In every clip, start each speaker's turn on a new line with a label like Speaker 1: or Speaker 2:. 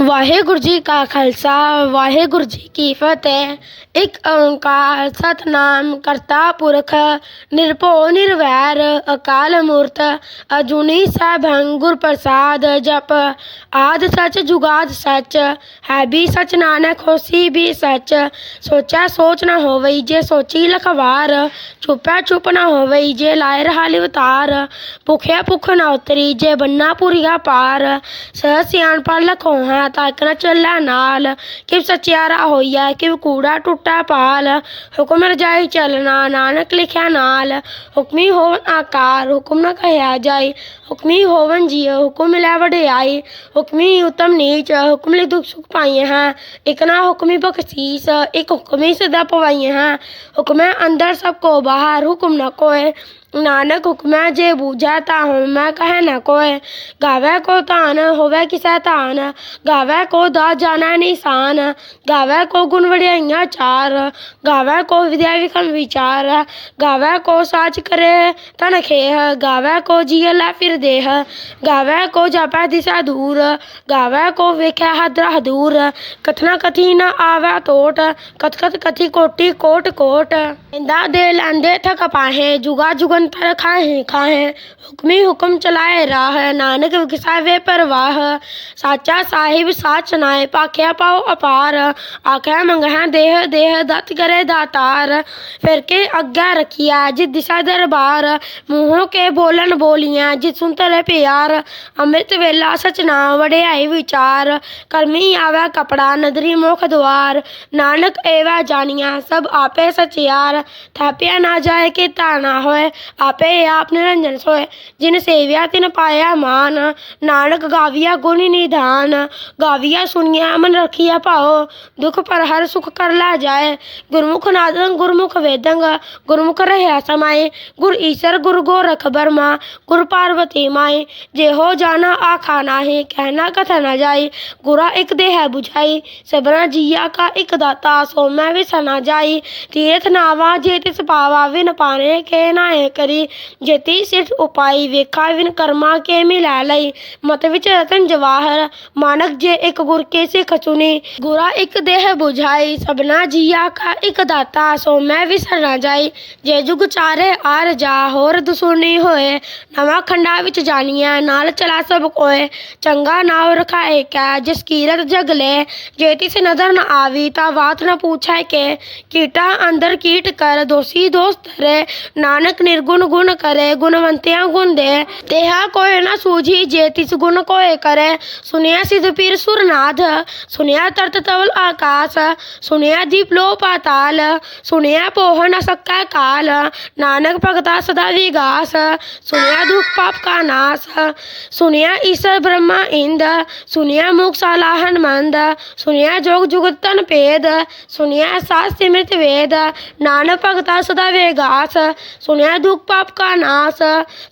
Speaker 1: ਵਾਹਿਗੁਰੂ ਜੀ ਕਾ ਖਾਲਸਾ, ਵਾਹਿਗੁਰੂ ਜੀ ਕੀ ਫਤਿਹ। ਇੱਕ ਓੰਕਾਰ ਸਤਨਾਮ ਕਰਤਾ ਪੁਰਖ, ਨਿਰਭਉ ਨਿਰਵੈਰ, ਅਕਾਲ ਮੂਰਤ, ਅਜੂਨੀ ਸੈਭੰ ਗੁਰ ਪ੍ਰਸਾਦ ਜਪ। ਆਦ ਸਚ ਜੁਗਾਦ ਸਚ, ਹੈ ਵੀ ਸਚ ਨਾਨਕ, ਹੋਸੀ ਵੀ ਸਚ। ਸੋਚੈ ਸੋਚ ਨਾ ਹੋਵਈ ਜੇ ਸੋਚੀ ਲਖਵਾਰ, ਚੁਪੈ ਚੁਪ ਨਾ ਹੋਵਈ ਜੇ ਲਾਇ ਰਹਾ ਲਿਵਤਾਰ ਭੁਖਿਆ ਭੁਖ ਨਾ ਉਤਰੀ ਜੇ ਬੰਨਾ ਪੁਰੀਆ ਪਾਰ, ਸਹ ਸਿਆਣਪਾ ਲਖੋਹਾ ਤੱਕ ਨ ਚੱਲੈ ਨਾਲ ਕਿਵ ਸਚਿਆਰਾ ਹੋਈਐ ਕਿਵ ਕੂੜਾ ਟੁੱਟਾ ਪਾਲ ਹੁਕਮ ਰਜਾਈ ਚੱਲਣਾ ਨਾਨਕ ਲਿਖਿਆ ਨਾਲ ਹੁਕਮੀ ਹੋਵਨ ਆਕਾਰ ਹੁਕਮ ਨ ਕਹਿਆ ਜਾਏ ਹੁਕਮੀ ਹੋਵਨ ਜੀਅ ਹੁਕਮ ਲੈ ਵਡਿਆਈ ਹੁਕਮੀ ਉਤਮ ਨੀਚ ਹੁਕਮ ਲਈ ਦੁਖ ਸੁਖ ਪਾਈਏ ਹੈ ਇਕ ਨਾ ਹੁਕਮੀ ਬਖਸ਼ੀਸ ਇਕ ਹੁਕਮੀ ਸਦਾ ਪਵਾਈਏ ਹੈ ਹੁਕਮੈ ਅੰਦਰ ਸਭ ਕੋ ਬਾਹਰ ਹੁਕਮ ਨ ਕੋਏ ਨਾਨਕ ਹੁਕਮੈ ਜੇ ਬੂਝੈ ਤਾ ਮੈਂ ਕਹੈ ਨ ਕੋਏ ਗਾਵੇ ਕੋ ਧਾਨ ਹੋਵੇ ਕਿਸੈ ਧਾਨ ਗਾਵੇ ਕੋ ਦਾ ਜਾਣੈ ਨਿਸ਼ਾਨ ਗਾਵੇ ਕੋ ਗੁਣ ਵਡਿਆਈਆਂ ਚਾਰ ਗਾਵੇ ਕੋ ਵਿਦਿਆ ਵਿਖਮ ਵਿਚਾਰ ਗਾਵੇ ਕੋ ਸਾਚ ਕਰੇ ਤਨ ਖੇਹ ਗਾਵੇ ਕੋ ਜੀਅ ਲੈ ਫਿਰ ਦੇਹ ਗਾਵੇ ਕੋ ਜਾਪੈ ਦਿਸਾ ਦੂਰ ਗਾਵੇ ਕੋ ਵੇਖੈ ਹਦਰਾ ਦੂਰ ਕਥਨਾ ਕਥੀ ਨ ਆਵੈ ਟੋਟ ਕਥ ਕਥ ਕਥੀ ਕੋਟੀ ਕੋਟ ਕੋਟ ਇੰਦਾ ਦੇ ਲੈਂਦੇ ਥਕ ਪਾਹੇ ਜੁਗਾ ਜੁਗ ਜੁਗੰਤਰ ਖਾਹੇ ਖਾਹੇ, ਹੁਕਮੀ ਹੁਕਮ ਚਲਾਏ ਰਾਹ, ਨਾਨਕ ਵਿਖਸਾ ਪਰਵਾਹ। ਸਾਚਾ ਸਾਹਿਬ ਸਾਚ ਨਾਏ ਪਾਖਿਆ ਪਾਉ ਅਪਾਰ। ਆਖਿਆ ਮੰਗਹਿ ਦੇਹ ਦੇਹ ਦਤ ਕਰੇ ਦਾਤਾਰ। ਫਿਰ ਕੇ ਅੱਗਾ ਰਖਿਆ ਜਿ ਦਿਸ਼ਾ ਦਰਬਾਰ। ਮੂੰਹੋਂ ਕੇ ਬੋਲਣ ਬੋਲੀਆਂ ਜਿ ਸੁਨ ਪਿਆਰ। ਅੰਮ੍ਰਿਤ ਵੇਲਾ ਸਚ ਨਾਮ ਵਡਿਆਈ ਵਿਚਾਰ। ਕਰਮੀ ਆਵੈ ਕਪੜਾ, ਨਦਰੀ ਮੁਖ ਦੁਆਰ। ਨਾਨਕ ਏਵਾ ਜਾਣੀਆਂ ਸਭ ਆਪੇ ਸਚਿਆਰ। ਥਾਪਿਆ ਨਾ ਜਾਏ ਕਿ ਤਾ ਨਾ ਹੋਏ ಆಪೇಯ सोए जिन सेव्या तिन पाया मान नानक गाविया गुण निधान गाविया सुनिया मन रखिया पाओ दुख पर हर सुख कर ला जाए गुरमुख नादंग गुरमुख वेदंग गुरमुख रहया समाये गुर ईश्वर गुरु गोरख बर्मा गुर पार्वती माए जे हो जाना आखा नाहे कहना कथा न जाए गुरा एक देह बुझाई सबरा जिया का एक दाता सो मैं विसना जाई तीर्थ नावा जे तिस पावा विन पाने के नायक करी, जति ಜತಿ ಸಿಟ್ वेखा विन करमा के मिला लई। मत विच रतन जवाहर, मानक जे एक गुर के से खचुनी गुरा एक देह बुझाई, सबना जिया का एक दाता, सो मैं विसर ना जाई। जे जुग चारे आर जा, होर दुसुनी होए। नवा खंडा विच जानिया, नाल चला सब कोए। चंगा नाव रखा एक है जिस कीरत जग ले। जेती से नज़र न आवी, ता बात न पूछा के। कीटा अंदर कीट कर, दोषी दोस्त रे। नानक निर्गुण गुण गुण करे, गुणवंतिया गुण दे तेहा कोय न सूझी, जे तिस गुण कोय करे। सुनिया सिद्ध पीर सुरनाथ, सुनिया तर्त तवल आकाश, सुनिया दीप लो पाताल सुनिया पोह न सक्का काल। नानक भगता सदा विगास, सुनिया दुख पाप का नाश। सुनिया ईश्वर ब्रह्मा इंद, सुनिया मुख साला हनुमंद, सुनिया जोग जुगतन पेद, सुनिया सास सिमृत वेद। नानक भगता सदा विगास, सुनिया दुख पाप का नाश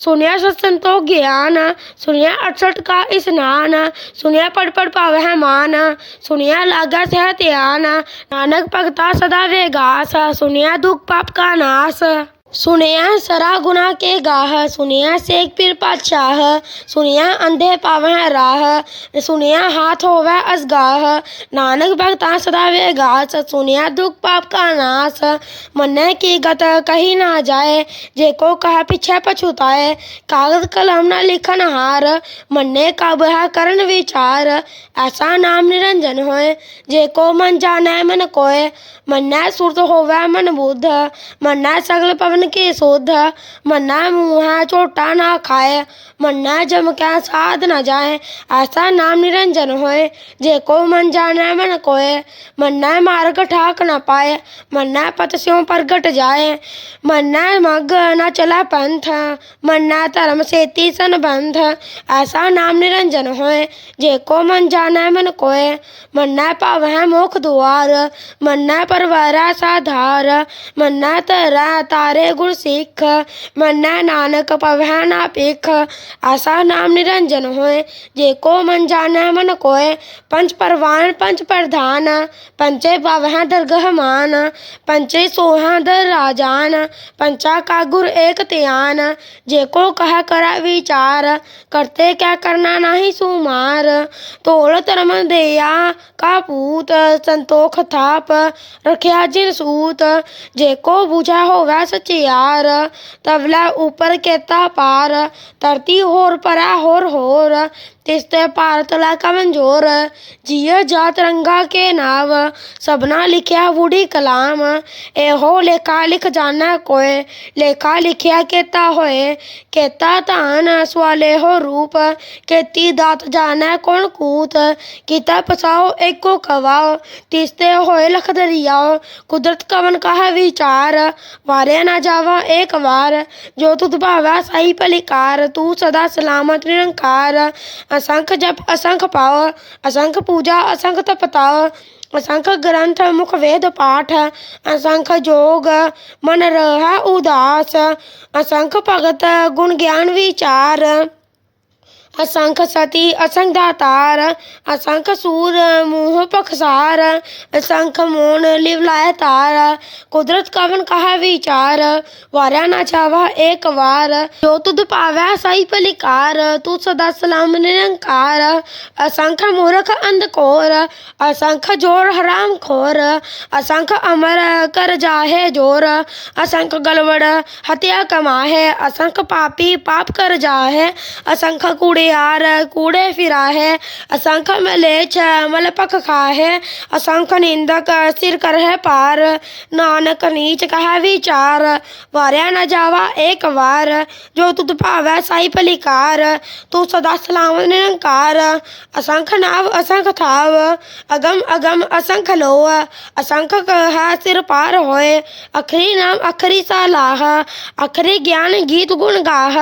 Speaker 1: सुनिया संतों ज्ञान सुनिया अठसठ का स्नान सुनिया पढ़ पढ़ पावह मान सुनिया लागा सह त्यान नानक भगता सदा वेगास सुनिया दुख पाप का नाश सुनिया सरा गुना के गाह, सुनिया सेक पीर पाचाह, सुनिया अंधे पावह राह, सुनिया हाथ होवे असगाह। नानक भगता सदा वे गास सुनिया दुख पाप का नाश मन्ने की गत कही ना जाए, जे को कह पीछे पछुताए कागज़ कलम न लिखन हार, मन्ने कब है करण विचार। ऐसा नाम निरंजन होए, जे को मन जाने मन कोय मन्ने सुरत होवे मन बुद्ध, मन्ने सगल पवन मन के शोध मना मुहा, चोटा ना खाए। मना जम क्या साध न जाए। ऐसा नाम निरंजन होए जेको मन जाने मन कोए। मना मार्ग ठाक न पाए, मना पत स्यों घट जाए। मना मग न चला पंथ मन्ना धर्म सेती संबंध ऐसा नाम निरंजन होए जेको मन जाने मन कोए। मना पाव मुख दुआर मन्ना परवरा साधार। मन्ना तरा तारे गुर सिख, मन्ना नानक पवह ना पेख। आशा नाम निरंजन होय, जे को मन जाने मन कोय। पंच परवान पंच प्रधान, पंचे पवह दरगह मान पंचे सोह दर राजान, पंचा का गुर एक त्यान। जे को कह कर विचार, करते क्या करना नहीं सुमार। तोल तरम दया का पूत, संतोख थाप, रखिया जिन सूत। जे को बुझा वै सच सचियार तबला ऊपर केता पार धरती होर परा होर होर। इसते भारत लाइ कमज़ोर जीअं जा तिरंगा के नाव सभिना लिखिया वुडी कलाम एहो लेखा लिख जाना कोए लेखा लिखिया कहता होए कहता तान सवाले हो रूप कहती दात जाना कौन कूत कीता पसाओ एको कवाओ तीसते होए लख दरियाओ कुदरत कवन कह विचार वारे ना जावा एक बार जो तुद भावा सही पलिकार तू सदा सलामत निरंकार असंख जप असंख पाव असंख पूजा असंख तपताव असंख ग्रंथ मुख वेद पाठ असंख जोग मन रह उदास असंख भगत गुण ज्ञान विचार असंख सती, असंख दातार, असंख सूर, मुँह पखसार, असंख मोन लिवलाय तार। कुदरत कवन कहा विचार वारा ना चावा एक वार। जो तुद पावै सही पलिकार, तू सदा सलाम निरंकार। असंख मूर्ख अंधकोर, असंख ज़ोर हराम खोर। असंख अमर कर जाहे ज़ोर। असंख गलवड़ हत्या कमाहे। असंख पापी पाप कर जाहे। असंख कूड़ियार कूड़े फिरा है, असंख मलेच्छ मल पख खाहे असंख निंदक सिर कर है पार, नानक नीच कह विचार, वारिया न जावा एक वार, जो तुद भावै साई भलिकार तू सदा सलाम निरंकार, असंख नाव, असंख थाव, अगम अगम असंख लोह, असंख है सिर पार होए, अखरी नाम, अखरी सलाह, अखरी ज्ञान गीत गुण गाह,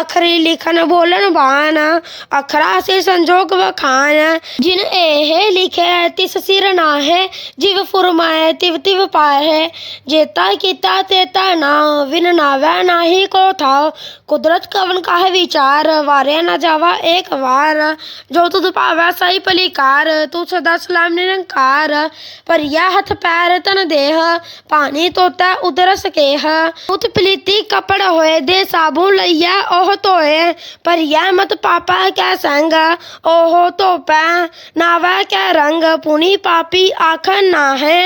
Speaker 1: अखरी लिखन बोलन बान जाना अखरा से संजोग व खान। जिन एहे लिखे तिस सिर ना है जिव फुरमाए तिव तिव पाए है जेता किता तेता ना विन ना वह ना ही को था कुदरत कवन का है विचार, वारे न जावा एक वार। जो तुद पावा सही पलिकार, तू सदा सलाम निरंकार। पर यह हथ पैर तन देह, पानी तोता उदर सके उत पलीती कपड़ होए दे साबुन लिया ओह तोए पर यह मत पापा के संग ओहु धोपै नावै के रंग पुनी पापी आखन नाहै।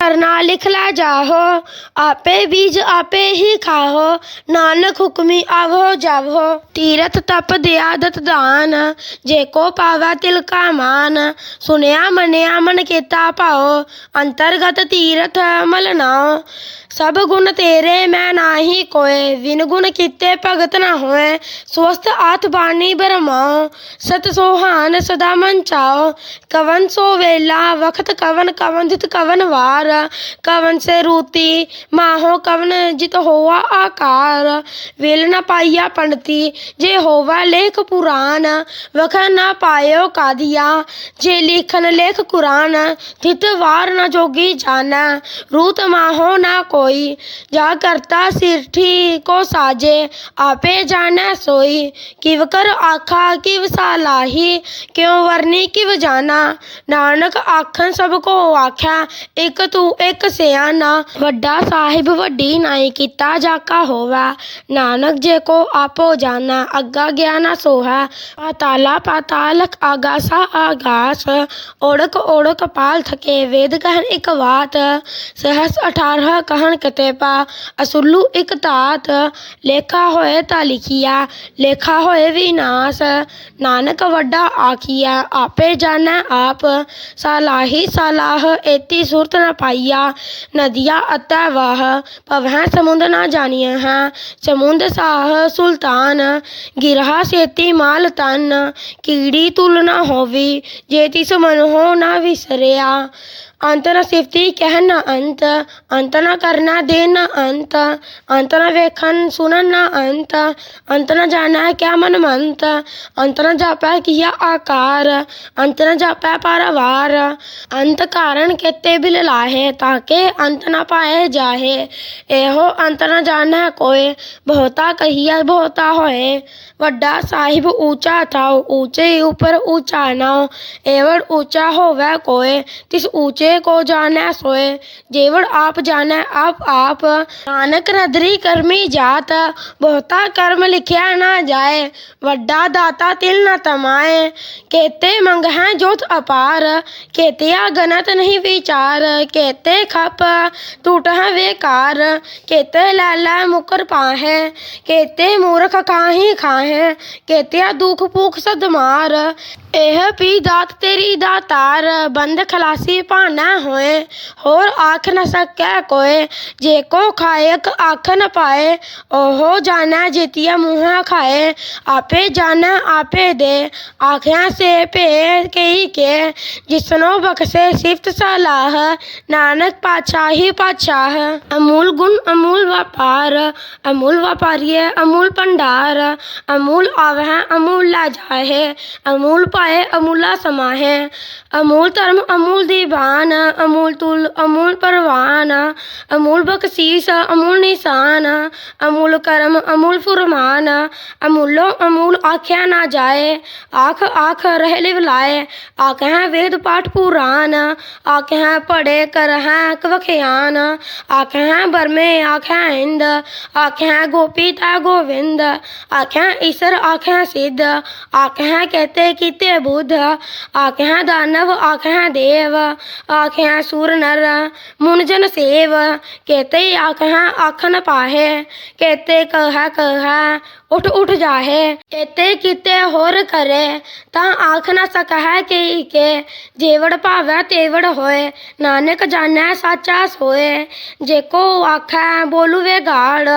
Speaker 1: करना लिखला जाहो आपे बीज आपे ही खाहो नानक हुक्मी आवो जावो तीरथ तप दया दत दान जेको पावा तिल का मान सुनया मनया मन केता पाओ अंतर्गत तीरथ मल नाओ सब गुण तेरे मैं नाही कोय विन गुण किते भगत न होए स्वस्थ आथ बानी बरमाओ सत सोहान सदा मन चाओ कवन सो वेला वक्त कवन कवन जित कवन वार कवन से रूती माहो कवन जित होवा आकार वेल न पाइया पंडती जे होवा लेख पुराण वख न पायो कादिया जे लिखन लेख कुरान थित वार न जोगी जाना रूत माहो ना कोई जा करता सिरठी को साजे आपे जाना सोई किव कर आखा किव सालाही क्यों वरनी किव जाना नानक आखन सब को आख्या एक ਤੂੰ ਇਕ ਸਿਆਣਾ ਵੱਡਾ ਸਾਹਿਬ ਵੱਡੀ ਨਾਈ ਕੀਤਾ ਜਾਕਾ ਹੋਵਾ। ਨਾਨਕ ਜੇਕੋ ਆਪੋ ਜਾਣਾ, ਅੱਗਾ ਗਿਆ ਨਾ ਸੋਹਾ। ਪਾਤਾਲਾ ਪਾਤਾਲਕ ਆਗਾਸਾ ਆਗਾਸ। ਓੜਕ ਓੜਕ ਪਾਲ ਥਕੇ ਵੇਦ ਕਹਿਣ ਇਕ ਬਾਤ ਸਹਸ 18 ਕਹਿਣ ਕਤੇ ਪਾ ਅਸੁੱਲੂ ਇਕ ਤਾਤ ਲੇਖਾ ਹੋਏ ਤਾਂ ਲਿਖਿਆ ਲੇਖਾ ਹੋਏ ਵਿਨਾਸ਼ ਨਾਨਕ ਵੱਡਾ ਆਖੀਆ ਆਪੇ ਜਾਣੈ ਆਪ। ਸਲਾਹੀ ਸਲਾਹ, ਏਤੀ ਸੁਰਤ ਨਾ पाइया, नदिया अतः वह। पवह समुद्र न जानिया। है समुद्र साह सुल्तान, गिरहा सेती माल तन कीड़ी तुलना न होवी जे तिस मन हो न विसरिया। अंत न सिफती कहना अंत अंत न करना देना अंत अंत न वेखन सुनना अंत अंत न जाना क्या मन मंत अंत न जापा किया आकार अंत न जापा पारावार अंत कारण केते बिल लाहे ताके अंत न पाए जाहे एहो अंत न जाना कोय बहुता कहिया बहुता होए वड्डा साहिब ऊँचा था ऊँचे ऊपर ऊँचा नाव एवड ऊँचा हो वह कोय तिस ऊँचे जे को जानै सोए जेवर आप जाने आप आप नानक नदरी करमी जात, बहुता कर्म लिखया ना जाए, वड्डा दाता तिल न तमाए। केते मंगह जोत अपार, केतिया गनत नहीं विचार, केते खप है वेकार, केते लाला मुकर पाहे, केते मूर्ख खाही खाहे, केतिया दुख भूख सदमार ਕੇਤੇ ਮੂਰਖ ਕਾਹੀ ਖਾਹੈ ਕੇਤਿਆ ਦੁਖ ਭੂਖ ਸਦ ਮਾਰ ਇਹ ਪੀ ਦਾਤ ਤੇਰੀ ਦਾਤਾਰ ਬੰਦ ਖਲਾਸੀ ਭਾਣਾ ਹੋਏ ਹੋਰ ਆਖ ਨ ਸਕੈ ਕੋਏ ਜੇ ਕੋ ਖਾਇਕ ਆਖ ਨ ਪਾਏ ਓਹੋ ਜਾਣੈ ਜਿਤਿਆ ਮੂੰਹ ਖਾਏ ਆਪੇ ਜਾਣੈ ਆਪੇ ਦੇ ਆਖਿਆ ਸੇ ਭੇ ਕਈ ਕੇ ਜਿਸਨੋ ਬਖਸ਼ੇ ਸਿਫਤ ਸਲਾਹ ਨਾਨਕ ਪਾਤਸ਼ਾਹੀ ਪਾਤਸ਼ਾਹ ਅਮੂਲ ਗੁਣ ਅਮੂਲ ਵਪਾਰ ਅਮੂਲ ਵਪਾਰੀਏ ਅਮੂਲ ਭੰਡਾਰ है, अमूला समा है। अमूल धर्म, अमूल दीवान, अमूल तुल, अमूल परवान, अमूल बख्शीस अमूल निशान, अमूल करम, अमूल फुरमान, अमूलो, अमूल आख्या ना जाए, आख आख रह लाए, आख हैं वेद पाठ पुराण, आख हैं पढ़े कर हैं कवख्यान आख हैं बरमे, आख हैं इंद, आख हैं गोपी ता गोविंद, आख हैं ईश्वर, आख हैं सिद्ध, आख हैं कहते, किते ਦਾਨਵ, ਆਖਹਿ ਦੇਵ, ਆਖਹਿ ਸੂਰ ਨਰ, ਮੁਨ ਜਨ ਸੇਵ ਕਹਤੇ ਆਖਹਿ ਆਖ ਨ ਪਾਹੇ ਕਹਤੇ ਕਹ ਕਹ ਉਠ ਉਠ ਜਾਹੇ ਕਹਤੇ ਕੀਤੇ ਹੋਰ ਕਰੇ, ਤਾਂ ਆਖ ਨ ਸਕਹਿ ਕਿ ਕੇ ਜੇਵੜ ਭਾਵੈ ਤੇਵੜ ਹੋਏ, ਨਾਨਕ ਜਾਣੈ ਸਾਚਾ ਸੋਏ, ਜੇ ਕੋ ਆਖੈ ਬੋਲੂ ਵੇ ਗਾੜ,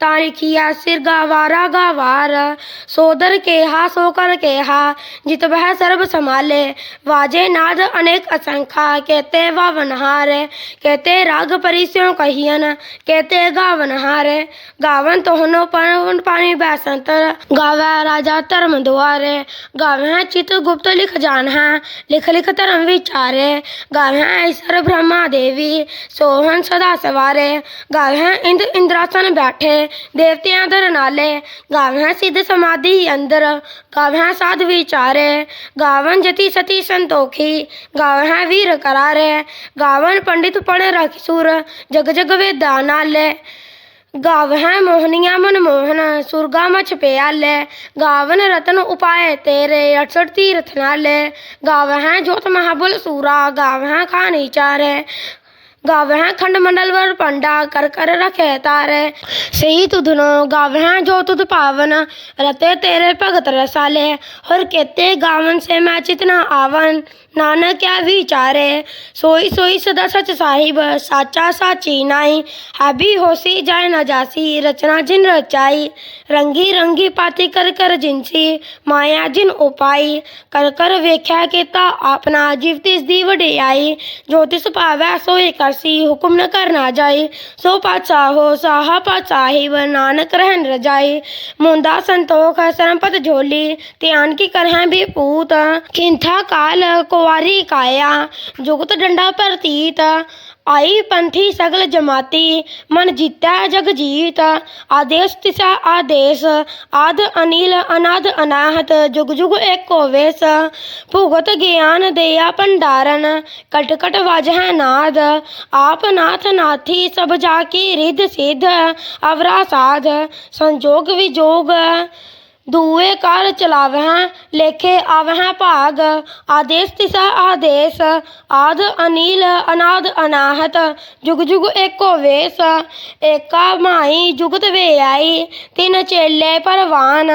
Speaker 1: ਤਾਂ ਲਿਖੀਆ ਸਿਰ ਗਾਵਾਰਾ ਗਾਵਾਰ, ਸੋਦਰ ਕੇਹਾ ਸੋ ਕਰ ਕੇਹਾ, ਜਿਤ वह सर्व संभाले। वाजे नाद अनेक असंख्या। कहते वह वनहार। है कहते राग परिसों कहियन। कहते गावनहार है गावन तो हनो पर पानी बैसंतर। गावे राजा धर्म द्वारे गावे चित गुप्त लिख जान है लिख लिख धर्म विचार। गावे ऐसर ब्रह्मा देवी। सोहन सदा सवारे। गावे इंद्र इंद्रासन बैठे। देवतियाँ धर नाले। गावे सिद्ध समाधि अंदर। गावे साध विचार। गावन जति सती संतोखी। गावहा वीर करार। गावन पंडित पण रखसुर जग जग वे गाव है मोहनिया मनमोहन सुरगा मछ प्याल। गावन रतन उपाय तेरे अठसठ तीर्थ गाव है ज्योत महाबुल सूरा गावह खानी चार। गावह खंड मंडल वर पंडा कर कर रखे तारे। सही तुधनो गावह जो तुध पावन, रते तेरे भगत रसाले। और कहते गावन से मैं चितना आवन। नाना क्या विचार? है सोई सोई सदा सच साहिब, साचा साची नाई हबी होसी जाए जासी, रचना जिन रचाई। रंगी रंगी पाती कर कर जिनसी, माया जिन उपाई। कर कर वेख्या केता आपना, जीव तिस दी वडे वडियाई ज्योतिष पावै सोए करसी, हुक्म न करना जाई। सो पाचा हो साहा पातशाहिब नानक रहन रजाई। मुंदा संतोख सरमपत झोली, ध्यान की करह भी पूत। किंथा काल को कुआरी काया, जुगत डंडा प्रतीत। आई पंथी सगल जमाती, मन जीता जग जीत। आदेश तिशा आदेश, आद अनिल, अनाद अनाहत, जुग जुग एक वेश। भुगत ज्ञान दया भंडारन कटकट है नाद। आप नाथ नाथी, सब जाकी रिद सिद्ध अवरा साध, संजोग विजोग। दुए कार चलावह, लेखे आवह भाग। आदेश तिशा आदेश, आद अनिल, अनाद अनाहत, जुग जुग एको वेश। एका माई जुगत वे आई तीन चेले परवान।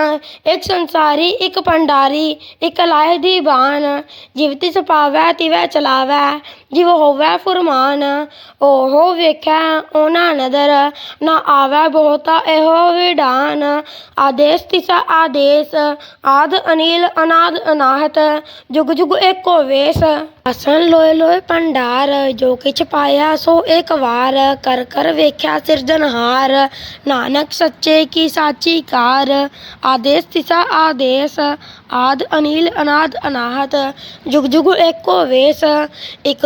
Speaker 1: एक संसारी, एक भंडारी, एक लाह दीवान। जीवति सपावै तिवै चलावै। ਜਿਵ ਹੋਵੈ ਫੁਰਮਾਨ, ਓਹੋ ਵੇਖੈ ਉਹਨਾਂ ਨਦਰ, ਨਾ ਆਵੈ ਬਹੁਤਾ ਇਹੋ ਵਿਡਾਨ ਆਦੇਸ ਤਿਸਾ ਆਦੇਸ, ਆਦ ਅਨੀਲ ਅਨਾਦ ਅਨਾਹਤ, ਜੁਗ ਜੁਗ ਏਕੋ ਵੇਸ। ਆਸਨ ਲੋਏ ਲੋਏ ਭੰਡਾਰ, ਜੋ ਕਿਛ ਪਾਇਆ ਸੋ ਏਕ ਵਾਰ। ਕਰ ਕਰ ਵੇਖਿਆ ਸਿਰਜਨਹਾਰ ਨਾਨਕ ਸੱਚੇ ਕੀ ਸਾਚੀ ਕਾਰ। ਆਦੇਸ ਤਿਸਾ ਆਦੇਸ, ਆਦ ਅਨੀਲ ਅਨਾਦ ਅਨਾਹਤ, ਜੁਗ ਜੁਗ ਏਕੋ ਵੇਸ। ਇਕ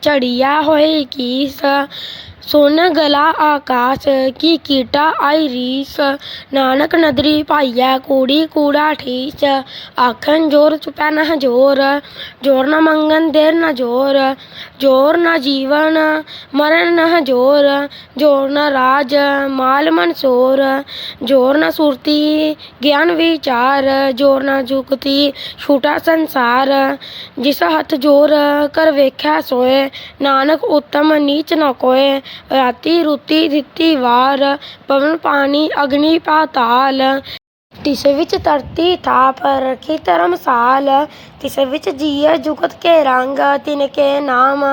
Speaker 1: ਚੜੀਆ ਹੋਏ ਕੀਸ ਸੁਣ ਗਲਾ ਆਕਾਸ, ਕੀ ਕੀਟਾ ਆਈ ਰੀਸ। ਨਾਨਕ ਨਦਰੀ ਪਾਈਐ ਕੂੜੀ ਕੂੜਾ ਠੀਸ। ਆਖਣ ਜੋਰ ਚੁਪੈ ਨਾ ਜੋਰ ਜੋਰ ਨਾ ਮੰਗਨ ਦੇਰ ਨਾ ਜੋਰ ਜੋਰ ਨਾ ਜੀਵਨ ਮਰਨ ਨਾ ਜੋਰ ਜੋਰ ਨਾ ਰਾਜ ਮਾਲ ਮਨਸੋਰ। ਜੋਰ ਨਾ ਸੁਰਤੀ, ਗਿਆਨ ਵਿਚਾਰ, ਜੋਰ ਨਾ ਜੁਗਤੀ, ਛੂਟਾ ਸੰਸਾਰ। ਜਿਸ ਹੱਥ ਜੋਰ ਕਰ ਵੇਖਿਆ ਸੋਏ, ਨਾਨਕ ਉਤਮ ਨੀਚ ਨਾ ਕੋਏ। ਰਾਤੀ ਰੁਤੀ ਦਿੱਤੀ ਵਾਰ, ਪਵਨ ਪਾਣੀ, ਅਗਨੀ ਪਾਤਾਲ। ਤਿਸ ਵਿੱਚ ਧਰਤੀ ਥਾਪ, ਰਖੀ ਧਰਮਸਾਲ ਤਿਸ ਵਿੱਚ ਜੀਅ ਜੁਗਤ ਕੇ ਰੰਗ, ਤਿਨ ਕੇ ਨਾਮ।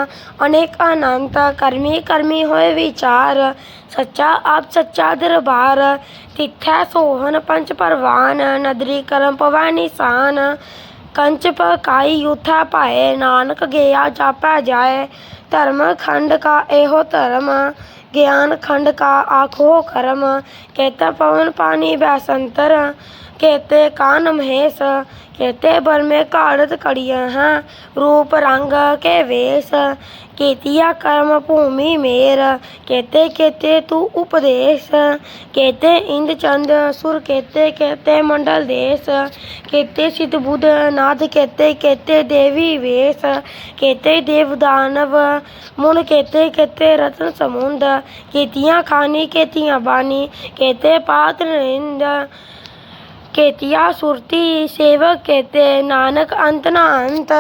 Speaker 1: ਅਨੇਕ ਅਨੰਤ, ਕਰਮੀ ਕਰਮੀ ਹੋਏ ਵਿਚਾਰ। ਸੱਚਾ ਆਪ ਸੱਚਾ ਦਰਬਾਰ। ਤਿਥੈ ਸੋਹਨ ਪੰਚ ਪਰਵਾਨ, ਨਦਰੀ ਕਰਮ ਪਵੈ ਨਿਸ਼ਾਨ। ਕੰਚ ਪਕਾਈ ਯੂਥਾ ਪਾਏ ਨਾਨਕ ਗਿਆ ਜਾਪੈ ਜਾਏ। ਧਰਮ ਖੰਡ ਕਾ ਇਹੋ ਧਰਮ, ਗਿਆਨ ਖੰਡ ਕਾ ਆਖੋ ਕਰਮ, ਕੇਤੇ ਪਵਨ ਪਾਣੀ ਬੈਸੰਤਰ, ਕੇਤੇ ਕਾਨ ਮਹੇਸ਼ ਕੇਤੇ ਬਲ ਮੇ ਘਾੜਤ ਕੜੀਆਂ ਹੈ ਰੂਪ ਰੰਗ ਕੇ ਵੇਸ ਕੀਤੀਆ ਕਰਮ ਭੂਮि ਮੇਰ ਕੇਤੇ ਕੇਤੇ ਤੂ ਉਪਦੇਸ਼ ਕੇਤੇ ਇੰਦ ਚੰਦ ਸੁਰ ਕੇਤੇ ਕੇਤੇ ਮੰਡਲ ਦੇਸ ਕੇਤੇ ਸਿਧ ਬੁਧ ਨਾਦ ਕੇਤੇ ਕੇਤੇ ਦੇਵੀ ਵੇਸ ਕੇਤੇ ਦੇਵ ਦਾਨਵ ਮੁਨ ਕੇਤੇ ਕੇਤੇ ਰਤਨ ਸਮੁੰਦ ਕੀਤੀਆਂ ਖਾਨੀ ਕੇਤੀਆਂ ਬਾਨੀ ਕੇਤੇ ਪਾਤ ਨਿੰਦ ਕੇਤੀਆ ਸੁਰਤੀ ਸੇਵਕ ਕੇਤੇ ਨਾਨਕ ਅੰਤ ਨਾ ਅੰਤ